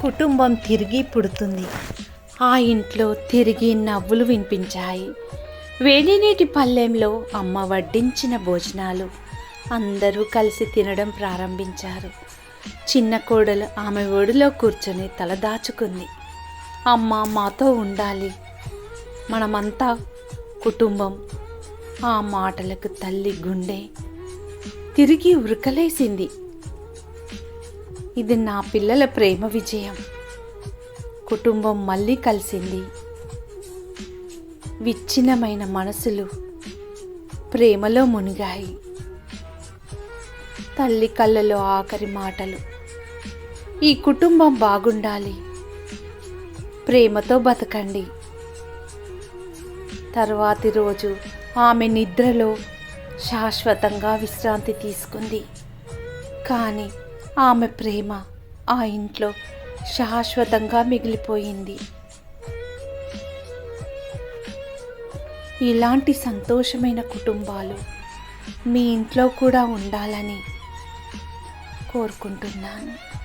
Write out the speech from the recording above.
కుటుంబం తిరిగి పుడుతుంది. ఆ ఇంట్లో తిరిగి నవ్వులు వినిపించాయి. వేడినీటి పల్లెంలో అమ్మ వడ్డించిన భోజనాలు అందరూ కలిసి తినడం ప్రారంభించారు. చిన్న కోడలు ఆమె ఒడిలో కూర్చొని తలదాచుకుంది అమ్మ మాతో ఉండాలి. మనమంతా కుటుంబం. ఆ మాటలకు తల్లి గుండె తిరిగి ఉరకలేసింది. ఇది నా పిల్లల ప్రేమ విజయం. కుటుంబం మళ్ళీ కలిసింది. విచ్ఛిన్నమైన మనసులు ప్రేమలో మునిగాయి. తల్లి కళ్ళలో ఆఖరి మాటలు. ఈ కుటుంబం బాగుండాలి. ప్రేమతో బతకండి. తర్వాతి రోజు ఆమె నిద్రలో శాశ్వతంగా విశ్రాంతి తీసుకుంది. కానీ ఆమె ప్రేమ ఆ ఇంట్లో శాశ్వతంగా మిగిలిపోయింది. ఇలాంటి సంతోషమైన కుటుంబాలు మీ ఇంట్లో కూడా ఉండాలని కోరుకుంటున్నాను.